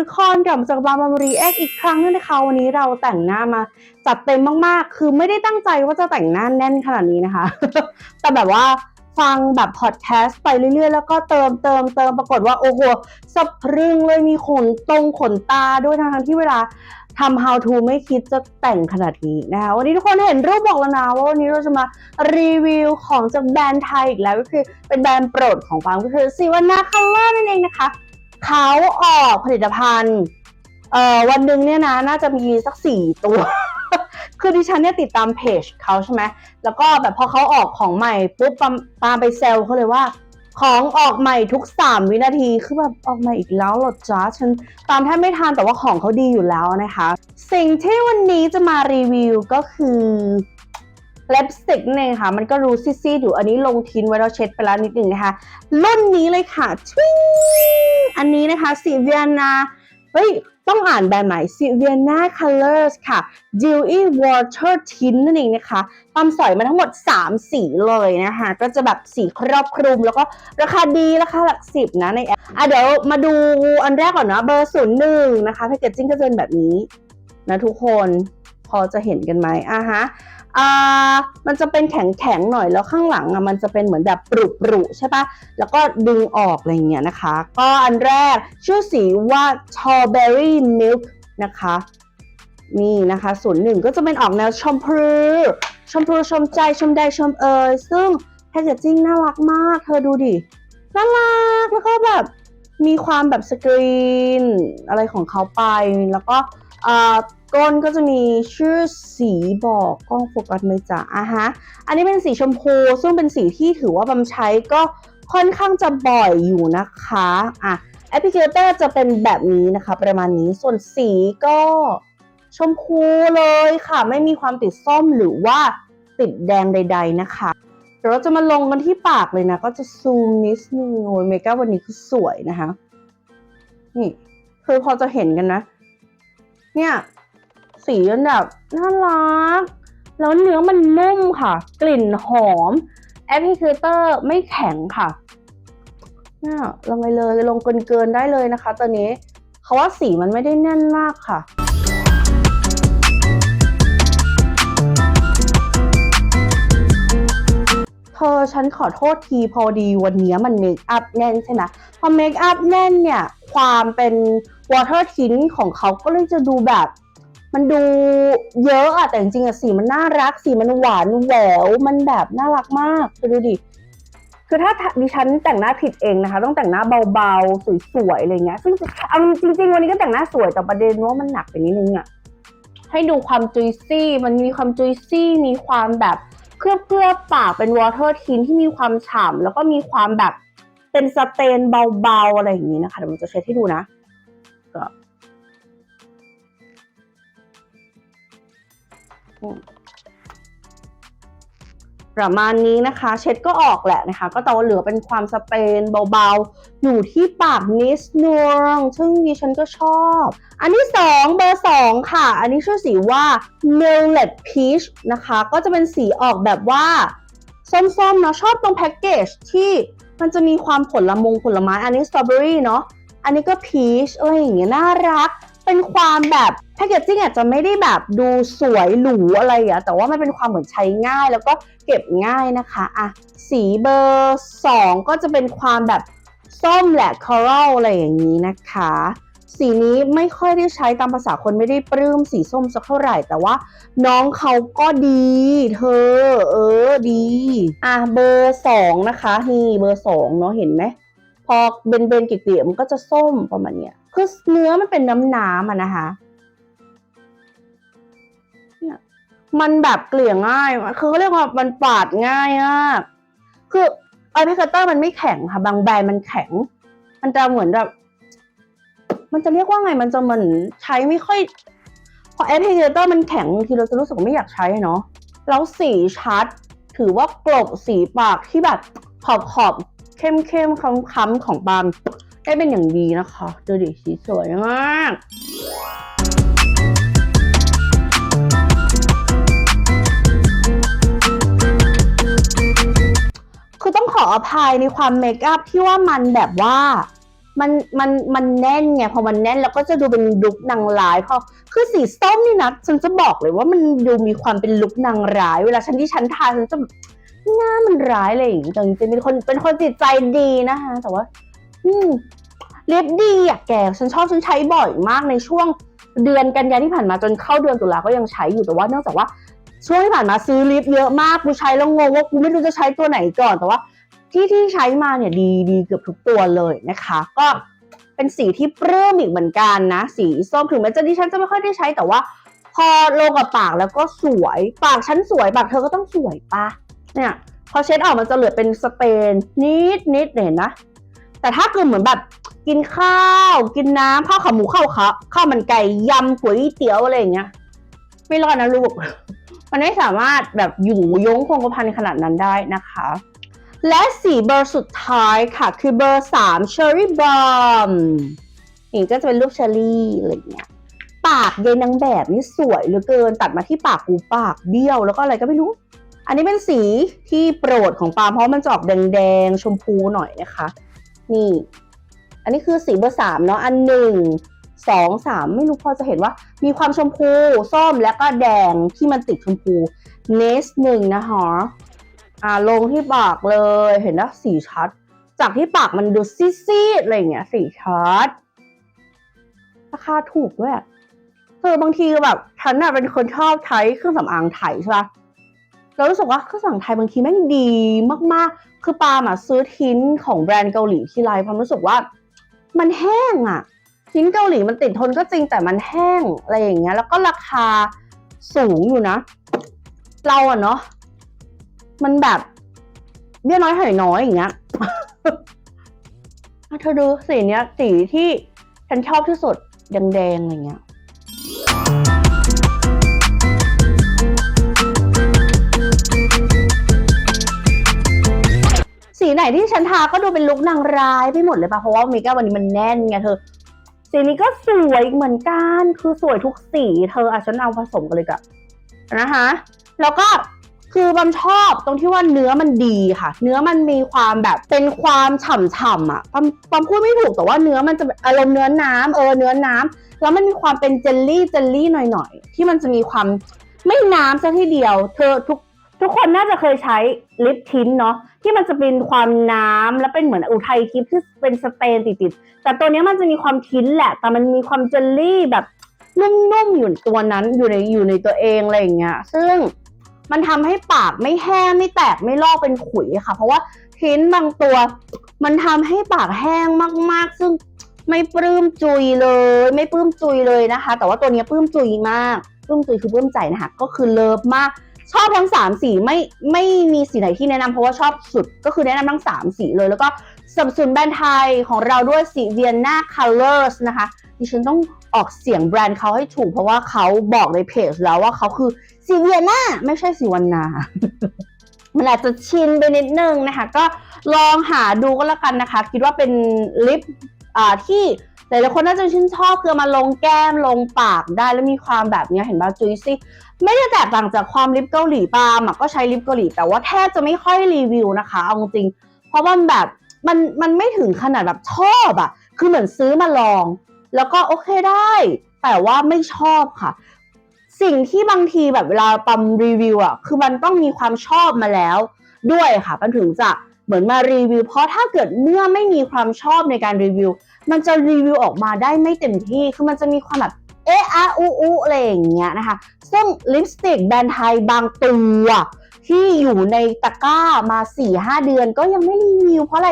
ทุกคนกลับมาจากบาร์มารีแอคอีกครั้งนึงนะคะวันนี้เราแต่งหน้ามาจัดเต็มมากๆ คือไม่ได้ตั้งใจว่าจะแต่งหน้าแน่นขนาดนี้นะคะ แต่แบบว่าฟังแบบพอดแคสต์ไปเรื่อยๆ แล้วก็เติมเติมเติมปรากฏว่าโอ้โหสะพรึงเลยมีขนตรงขนตาด้วยทั้งที่เวลาทำ how to ไม่คิดจะแต่งขนาดนี้นะคะวันนี้ทุกคนเห็นรูปบอกแล้วนะว่าวันนี้เราจะมารีวิวของจากแบรนด์ไทยอีกแล้วก็คือเป็นแบรนด์โปรดของปางก็คือซิวานาคัลเลอร์นั่นเองนะคะ เขาออกผลิตภัณฑ์เอ่อวันหนึ่งเนี่ยนะน่าจะมีสักสี่ตัว คือดิฉันเนี่ยติดตามเพจเขาใช่ไหมแล้วก็แบบพอเขาออกของใหม่ปุ๊บปามปาไปเซลเขาเลยว่า ของออกใหม่ทุก3วินาทีคือแบบออกใหม่อีกแล้วหรอจ๊ะฉันตามแทบไม่ทันแต่ว่าของเขาดีอยู่แล้วนะคะ สิ่งที่วันนี้จะมารีวิวก็คือ เล็บสติกนี่นเองค่ะ มันก็รู้ซีดๆอยู่อันนี้ลงทิ้นไว้แล้วเช็ดไปแล้วนิดหนึ่งนะคะ รุ่นนี้เลยค่ะทวิงอันนี้นะคะสีเวียนาเฮ้ย ต้องอ่านแบรนด์ใหม่สีเวียนาคัลเลอร์ค่ะ Dewy Water Tint นั่นเองนะคะทำสอยมาทั้งหมด 3 สีเลยนะคะ ก็จะแบบสีครอบคลุมแล้วก็ราคาดี ราคาหลักสิบนะในแอปอะเดี๋ยวมาดูอันแรกก่อนนะเบอร์ศูนย์หนึ่งนะคะแพคเกจจิ้งก็จะเป็นแบบนี้นะทุกคน พอจะเห็นกันไหมอะฮะ อ่ามันจะเป็นแข็งๆหน่อยแล้วข้างหลังอะมันจะเป็นเหมือนแบบปรุปรุใช่ปะแล้วก็ดึงออกอะไรเงี้ยนะคะ ก็อันแรกชื่อสีว่า strawberry milk นะคะนี่นะคะศูนย์หนึ่งก็จะเป็นออกแนวชมพูชมพูชมใจชมใดชมเอยซึ่งแพคเกจจิ้งน่ารักมาก เธอดูดิน่ารักแล้วก็แบบมีความแบบสกรีนอะไรของเขาไปแล้วก็ อ่าก้นก็จะมีชื่อสีบอกกล้องโฟกัสไหมจ๊ะอะฮะ อันนี้เป็นสีชมพูซึ่งเป็นสีที่ถือว่าบำใช้ก็ค่อนข้างจะบ่อยอยู่นะคะอะแอปพลิเคเตอร์จะเป็นแบบนี้นะคะ ประมาณนี้ส่วนสีก็ชมพูเลยค่ะ ไม่มีความติดส้มหรือว่าติดแดงใด ๆนะคะ เดี๋ยวเราจะมาลงกันที่ปากเลยนะ ก็จะซูมนิดนึงโอ้ยเมคอัพวันนี้คือสวยนะคะ นี่คือพอจะเห็นกันนะ เนี่ย สีมันแบบน่ารัก แล้วเนื้อมันนุ่มค่ะ กลิ่นหอม แอปพลิเคเตอร์ไม่แข็งค่ะ เนี่ยลงไปเลยลงเกินๆได้เลยนะคะตอนนี้เขาว่าสีมันไม่ได้แน่นมากค่ะเธอฉันขอโทษทีพอดีวันนี้มันเมคอัพแน่นใช่ไหม พอเมคอัพแน่นเนี่ย ความเป็นวอเ e อร์ทินของเขาก็เลยจะดูแบบ มันดูเยอะอะแต่จริงๆอะสีมันน่ารัก สีมันหวานแหวว มันแบบน่ารักมากเธอดูดิคือถ้าดิฉันแต่งหน้าผิดเองนะคะ ต้องแต่งหน้าเบาๆ สวยๆอะไรเงี้ยซึ่งเอาจริง ๆ วันนี้ก็แต่งหน้าสวยแต่ประเด็นว่ามันหนักไปนิดนึงอะให้ดูความจุยซี่ มันมีความจุยซี่ มีความแบบเคลือบเคลือบๆปากเป็นวอเ e อร์ทินที่มีความฉ่ำแล้วก็มีความแบบ เป็นสเตนเบาๆอะไรอย่างนี้นะคะเดี๋ยวมันจะเช็ดให้ดูนะก็ประมาณนี้นะคะ เช็ดก็ออกแหละนะคะ ก็แต่ว่าเหลือเป็นความสเปนเบาๆ อยู่ที่ปากนิดนึงซึ่งดิฉันก็ชอบ อันที่สองเบอร์สองค่ะ อันนี้ชื่อสีว่า Millet Peach นะคะ ก็จะเป็นสีออกแบบว่าส้มๆเนาะชอบตรงแพ็กเกจที่ มันจะมีความผลมงผลไม้ อันนี้สตรอเบอรี่เนาะ อันนี้ก็พีชอะไรอย่างเงี้ยน่ารัก เป็นความแบบแพคเกจจิ้งอาจจะไม่ได้แบบดูสวยหรูอะไรอะแต่ว่ามันเป็นความเหมือนใช้ง่าย แล้วก็เก็บง่ายนะคะอะสีเบอร์สองก็จะเป็นความแบบส้มแหละคอรัลอะไรอย่างนี้นะคะ สีนี้ไม่ค่อยได้ใช้ตามภาษาคนไม่ได้ปลื้มสีส้มสักเท่าไหร่ แต่ว่าน้องเขาก็ดี เธอ เออดี อะเบอร์สองนะคะนี่เบอร์สองเนาะเห็นไหมพอเบนเบนเกลี่ยมันก็จะส้มประมาณเนี้ยคือเนื้อมันเป็นน้ำน้ำอะนะคะเนี่ยมันแบบเกลี่ยง่ายคือเขาเรียกว่ามันปาดง่ายมากคือไอพิคเตอร์มันไม่แข็งค่ะ บางแบรนด์มันแข็ง มันจะเหมือนแบบ มันจะเรียกว่าไงมันจะเหมือนใช้ไม่ค่อย พอแอปพลิเคเตอร์มันแข็งบางทีเราจะรู้สึกว่าไม่อยากใช้เนาะแล้วสีชัด ถือว่ากลบสีปากที่แบบขอบขอบเข้มเข้มค้ำค้ำๆของบามได้เป็นอย่างดีนะคะดูดิสีสวยมากคือต้องขออภัยในความเมคอัพที่ว่ามันแบบว่า มันมันมันแน่นไงพอมันแน่นแล้วก็จะดูเป็นลุกนางร้ายพอคือสีส้มนี่นะฉันจะบอกเลยว่ามันดูมีความเป็นลุกนางร้าย เวลาฉันที่ฉันทาฉันจะหน้ามันร้ายอะไรอย่างงี้แต่จริงๆเป็นคนเป็นคนจิตใจดีนะคะแต่ว่า อืมเล็บดีอะแกฉันชอบฉันใช้บ่อยมากในช่วงเดือนกันยาที่ผ่านมาจนเข้าเดือนตุลาก็ยังใช้อยู่แต่ว่าเนื่องจากว่าช่วงที่ผ่านมาซื้อลิปเยอะมากกูใช้แล้วงงว่ากูไม่รู้จะใช้ตัวไหนก่อนแต่ว่า ที่ที่ใช้มาเนี่ยดีดีเกือบทุกตัวเลยนะคะ ก็เป็นสีที่ปลื้มอีกเหมือนกันนะ สีส้มถึงแม้จะดิฉันจะไม่ค่อยได้ใช้แต่ว่า พอลงกับปากแล้วก็สวยปากฉันสวยปากเธอก็ต้องสวยปะเนี่ยพอเช็ดออกมันจะเหลือเป็นสเตนนิดนิดเห็นนะแต่ถ้าเกิดเหมือนแบบกินข้าว กินน้ำข้าวขาหมูข้าวขาข้าวมันไก่ยำก๋วยเตี๋ยวอะไรอย่างเงี้ยไม่รอดนะลูก มันไม่สามารถแบบอยู่ยงคงกระพันขนาดนั้นได้นะคะ และสีเบอร์สุดท้ายค่ะ คือเบอร์สาม Cherry Bomb นี่ก็จะเป็นรูปเชอร์รี่อะไรเงี้ย ปากยายนางแบบนี่สวยเหลือเกิน ตัดมาที่ปากกูปากเบี้ยวแล้วก็อะไรก็ไม่รู้ อันนี้เป็นสีที่โปรดของปาลเพราะมันจะออกแดงๆ ชมพูหน่อยนะคะ นี่ อันนี้คือสีเบอร์สามเนาะ อันหนึ่งสองสามไม่รู้พอจะเห็นว่า มีความชมพู ส้มและก็แดงที่มันติดชมพูเนสหนึ่งนะคะ อ่าลงที่ปากเลยเห็นนะสีชัด จากที่ปากมันดูซีดๆอะไรเงี้ยสีชัดราคาถูกด้วยเธอบางทีแบบฉันน่ะเป็นคนชอบใช้เครื่องสำอางไทยใช่ปะเรารู้สึกว่าเครื่องสำอางไทยบางทีแม่งดีมากๆ คือปาล์มอะซื้อทิ้นของแบรนด์เกาหลีที่ไรความรู้สึกว่า มันแห้งอะทิ้นเกาหลีมันติดทนก็จริงแต่มันแห้งอะไรอย่างเงี้ย แล้วก็ราคาสูงอยู่นะ เราอะเนาะ มันแบบเบี้ยน้อยหอยน้อยอย่างเงี้ยเธอดูสีเนี้ย สีที่ฉันชอบที่สุดแดงๆอะไรเงี้ยสีไหนที่ฉันทาก็ดูเป็นลุคนางร้ายไปหมดเลยปะเพราะว่าเมก้าวันนี้มันแน่นไงเธอ สีนี้ก็สวยเหมือนกัน คือสวยทุกสี เธออะฉันเอาผสมกันเลยกับนะคะ แล้วก็ คือบำชอบตรงที่ว่าเนื้อมันดีค่ะ เนื้อมันมีความแบบเป็นความฉ่ำๆอะปั๊มปั๊มพูดไม่ถูกแต่ว่าเนื้อมันจะอารมณ์เนื้อน้ำเออเนื้อน้ำแล้วมันมีความเป็นเจลลี่เจลลี่หน่อยๆที่มันจะมีความไม่น้ำซะทีเดียว เธอทุกทุกคนน่าจะเคยใช้ลิปทินเนาะที่มันจะเป็นความน้ำแล้วเป็นเหมือนอุทัยทิพย์ที่เป็นสเตนติดๆแต่ตัวเนี้ยมันจะมีความทินแหละ แต่มันมีความเจลลี่แบบนุ่มๆอยู่ในตัวนั้นอยู่ในอยู่ในตัวเองอะไรอย่างเงี้ยซึ่ง มันทำให้ปากไม่แห้งไม่แตกไม่ลอกเป็นขุยค่ะ เพราะว่าทินบางตัว มันทำให้ปากแห้งมากๆ ซึ่งไม่ปลื้มจุยเลย ไม่ปลื้มจุยเลยนะคะ แต่ว่าตัวนี้ปลื้มจุยมากปลื้มจุยคือปลื้มใจนะคะก็คือเลิฟมาก ชอบทั้งสามสีไม่ไม่มีสีไหนที่แนะนำเพราะว่าชอบสุดก็คือแนะนำทั้งสามสีเลย แล้วก็สับสนุนแบรนด์ไทยของเราด้วยสี Vienna Colors นะคะดิฉันต้องออกเสียงแบรนด์เขาให้ถูกเพราะว่าเขาบอกในเพจแล้วว่าเขาคือ สีเวียนาไม่ใช่สีวันนา มันอาจจะชินไปนิดนึงนะคะ ก็ลองหาดูก็แล้วกันนะคะ คิดว่าเป็นลิปที่หลายๆคนน่าจะชื่นชอบคือมาลงแก้มลงปากได้แล้วมีความแบบเนี้ยเห็นป่ะจุยซี่ไม่ได้แตกต่างจากความลิปเกาหลีปาล์มก็ใช้ลิปเกาหลี แต่ว่าแทบจะไม่ค่อยรีวิวนะคะเอาจริง เพราะมันแบบมันมันไม่ถึงขนาดแบบชอบอะคือเหมือนซื้อมาลอง แล้วก็โอเคได้ แต่ว่าไม่ชอบค่ะ สิ่งที่บางทีแบบเวลาปั๊มรีวิวอะคือมันต้องมีความชอบมาแล้วด้วยค่ะมันถึงจะเหมือนมารีวิว เพราะถ้าเกิดเมื่อไม่มีความชอบในการรีวิว มันจะรีวิวออกมาได้ไม่เต็มที่ คือมันจะมีความแบบเอะอะอูอูอะไรอย่างเงี้ยนะคะ ซึ่งลิปสติกแบรนด์ไทยบางตัวที่อยู่ในตะกร้ามา4-5เดือนก็ยังไม่รีวิว เพราะอะไร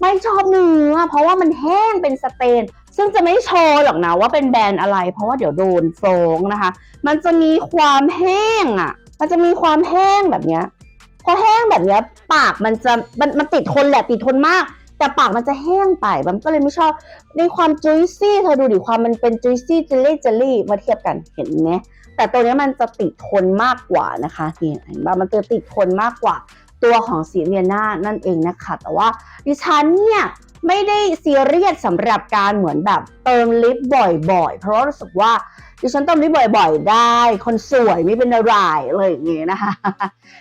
ไม่ชอบเนื้อเพราะว่ามันแห้งเป็นสเตน ซึ่งจะไม่โชว์หรอกนะว่าเป็นแบรนด์อะไร เพราะว่าเดี๋ยวโดนฟ้องนะคะ มันจะมีความแห้งอะ มันจะมีความแห้งแบบเนี้ยพอแห้งแบบเนี้ยปากมันจะมันมันติดทนแหละติดทนมาก แต่ปากมันจะแห้งไปมันก็เลยไม่ชอบในความจุยซี่เธอดูดิความมันเป็นจุยซี่เจลลี่เจลลี่มาเทียบกันเห็นไหมแต่ตัวนี้มันจะติดทนมากกว่านะคะนี่เห็นปะมันจะติดทนมากกว่าตัวของสีเมียนานั่นเองนะคะ แต่ว่าดิฉันเนี่ย ไม่ได้ซีเรียสสำหรับการเหมือนแบบเติมลิปบ่อยๆ เพราะรู้สึกว่าดิฉันเติมลิปบ่อยๆ ได้ คนสวยไม่เป็นอะไรเลยอย่างเงี้ยนะคะ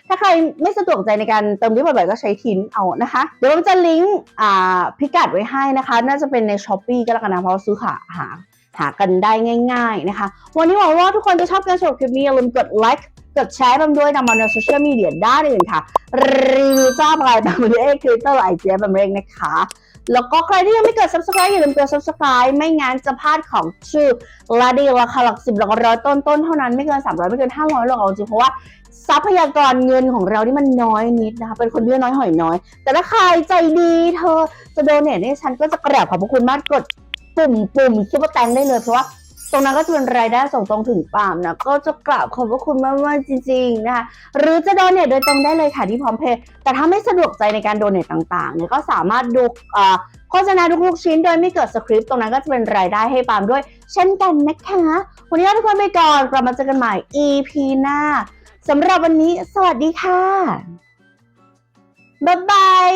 ถ้าใครไม่สะดวกใจในการเติมลิปบ่อยๆ ก็ใช้ทินเอานะคะ เดี๋ยวผมจะลิงก์อ่าพิกัดไว้ให้นะคะ น่าจะเป็นในช้อปปีก็แล้วกันนะ เพราะซื้อขาหาหากันได้ง่าย ๆนะคะ วันนี้หวังว่าทุกคนจะชอบการชมคลิปนี้อย่าลืมกดไลค์ กดแชร์ตามด้วยนำมาในโซเชียลมีเดียด้านอื่นค่ะ รีวิวจ้าบอะไรตามด้วยเอ็กซ์คริเตอร์ไอเจียแบบเร่งนะคะ แล้วก็ใครที่ยังไม่กด subscribe อย่าลืมกด subscribe ไม่งั้นจะพลาดของชื่อลาดีราคาหลักสิบหลักร้อยต้นต้นๆเท่านั้นไม่เกิน 300 ไม่เกิน 500หรอกเอาจริงเพราะว่าทรัพยากรเงินของเรานี่มันน้อยนิดนะคะ เป็นคนเยื่อน้อยหอยน้อย แต่ถ้าใครใจดีเธอจะโดเนทให้ฉันก็จะกราบขอบพระคุณมากกดปุ่มปุ่มซุปเปอร์แตงได้เลยเพราะว่า ตรงนั้นก็จะเป็นรายได้ส่งตรงถึงปามนะก็จะกราบขอบพระคุณมากๆจริง ๆ นะคะหรือจะโดนเนทโดยตรงได้เลยค่ะที่พร้อมเพย์แต่ถ้าไม่สะดวกใจในการโดนเนทต่างๆเนี่ยก็สามารถดูเอ่อโฆษณาทุกๆชิ้นโดยไม่เกิดสคริปต์ตรงนั้นก็จะเป็นรายได้ให้ปามด้วย เช่นกันนะคะ วันนี้ทุกคนไปก่อนกลับมาเจอกันใหม่ EP หน้าสำหรับวันนี้ สวัสดีค่ะบ๊ายบาย